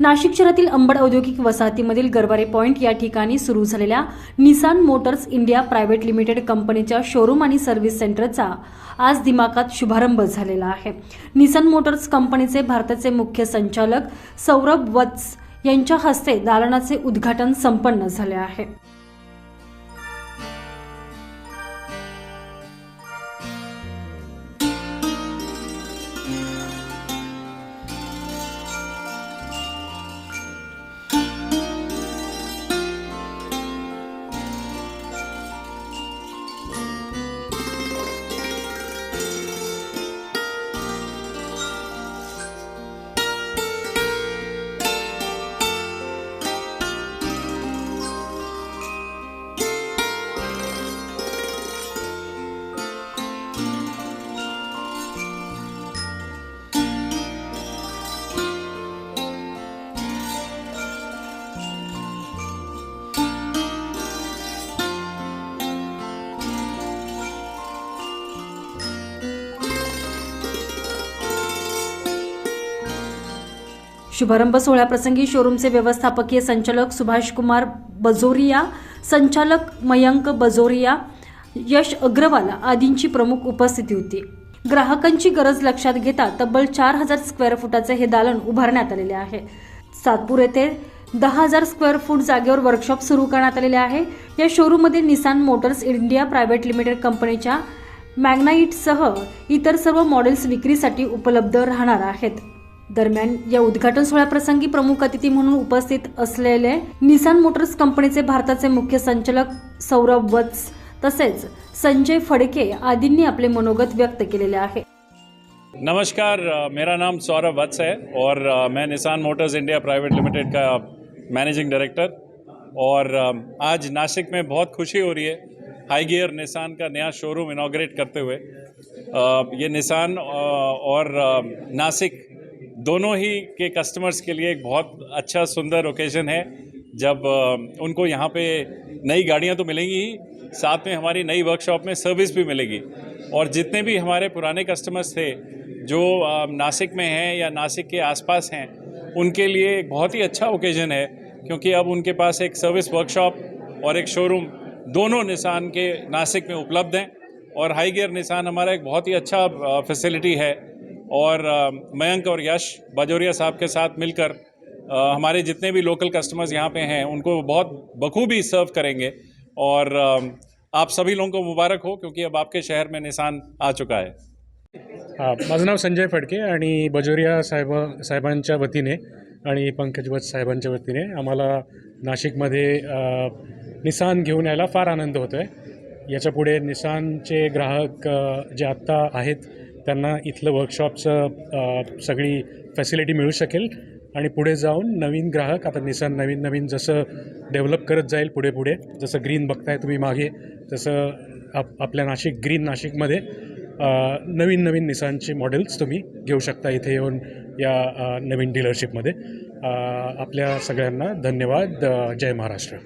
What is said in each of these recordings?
नाशिक शहरातील अंबड औद्योगिक वसाहतीमधील गरवारे पॉइंट या ठिकाणी सुरू झालेल्या Nissan Motors India private limited कंपनीच्या शोरूम आणि सर्व्हिस सेंटरचा आज दिमाकात शुभारंभ झालेला आहे. निसान मोटर्स कंपनीचे भारताचे मुख्य संचालक सौरभ वत्स यांच्या हस्ते दालनाचे उद्घाटन संपन्न झाले आहे. शुभारंभ सोहळ्याप्रसंगी शोरूमचे व्यवस्थापकीय संचालक सुभाष कुमार बजोरिया संचालक मयंक बजोरिया यश अग्रवाल आदींची प्रमुख उपस्थिती होती. ग्राहकांची गरज लक्षात घेता तब्बल चार हजार स्क्वेअर फुटाचे हे दालन उभारण्यात आलेले आहे. सातपूर येथे दहा हजार स्क्वेअर फूट जागेवर वर्कशॉप सुरू करण्यात आलेले आहे. या शोरूममध्ये Nissan Motors India private limited कंपनीच्या मॅग्नाईटसह इतर सर्व मॉडेल्स विक्रीसाठी उपलब्ध राहणार आहेत. दरम्यान या उद्घाटन सोहळ्याप्रसंगी प्रमुख अतिथी म्हणून उपस्थित असलेले निसान मोटर्स कंपनीचे भारताचे मुख्य संचालक सौरभ वत्स तसेच संजय फडके आदींनी आपले मनोगत व्यक्त केलेले आहे. नमस्कार मेरा नाम सौरभ वत्स है और मैं Nissan Motors India private limited का मैनेजिंग डायरेक्टर और आज नासिक में बहुत खुशी हो रही है हाई गियर निसान का नया शोरूम इनाग्रेट करते हुए। ये निसान और नासिक दोनों ही के कस्टमर्स के लिए एक बहुत अच्छा सुंदर ओकेजन है। जब उनको यहाँ पे नई गाड़ियाँ तो मिलेंगी ही, साथ में हमारी नई वर्कशॉप में सर्विस भी मिलेगी। और जितने भी हमारे पुराने कस्टमर्स थे, जो नासिक में हैं या नासिक के आसपास हैं, उनके लिए एक बहुत ही अच्छा ओकेजन है, क्योंकि अब उनके पास एक सर्विस वर्कशॉप और एक शोरूम दोनों निशान के नासिक में उपलब्ध हैं। और हाई गियर निशान हमारा एक बहुत ही अच्छा फैसिलिटी है। और मयंक और यश बाजोरिया साहब के साथ मिलकर हमारे जितने भी लोकल कस्टमर्स यहाँ पे हैं, उनको बहुत बखूबी सर्व करेंगे। और आप सभी लोगों को मुबारक हो, क्योंकि अब आपके शहर में निशान आ चुका है। हा, माझं नाव संजय फडके आणि बजोरिया साहेब, साहेबांच्या वतीने आणि पंकज वत्स साहेबांच्या वतीने आम्हाला नाशिकमध्ये निसान घेऊन यायला फार आनंद होतो आहे याच्यापुढे निसानचे ग्राहक जे आत्ता आहेत त्यांना इथलं वर्कशॉपचं सगळी फॅसिलिटी मिळू शकेल. आणि पुढे जाऊन नवीन ग्राहक आता निसान नवीन नवीन जसं डेव्हलप करत जाईल पुढे पुढे जसं ग्रीन बघताय तुम्ही मागे तसं आप आपल्या नाशिक ग्रीन नाशिकमध्ये नवीन नवीन निसानचे मॉडेल्स तुम्ही घेऊ शकता इथे येऊन या नवीन डीलरशिपमध्ये आपल्या सगळ्यांना धन्यवाद. जय महाराष्ट्र.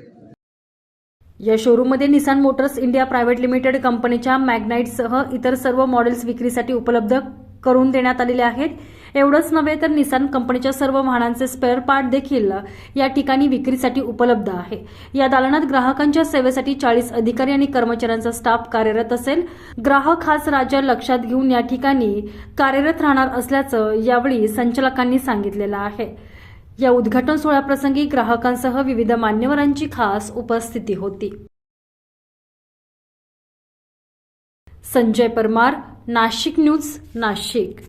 या शोरूममध्ये Nissan Motors India private limited कंपनीच्या मॅग्नाईटसह इतर सर्व मॉडेल्स विक्रीसाठी उपलब्ध करून देण्यात आलेले आहेत. एवढंच नव्हे तर निसान कंपनीच्या सर्व वाहनांचे स्पेअर पार्ट देखील या ठिकाणी विक्रीसाठी उपलब्ध आहे. या दालनात ग्राहकांच्या सेवेसाठी चाळीस अधिकारी आणि कर्मचाऱ्यांचा स्टाफ कार्यरत असेल. ग्राहक हाच राज्य लक्षात घेऊन या ठिकाणी कार्यरत राहणार असल्याचं यावेळी संचालकांनी सांगितलेलं आहे. या उद्घाटन सोहळ्याप्रसंगी ग्राहकांसह विविध मान्यवरांची खास उपस्थिती होती. संजय परमार नाशिक न्यूज नाशिक.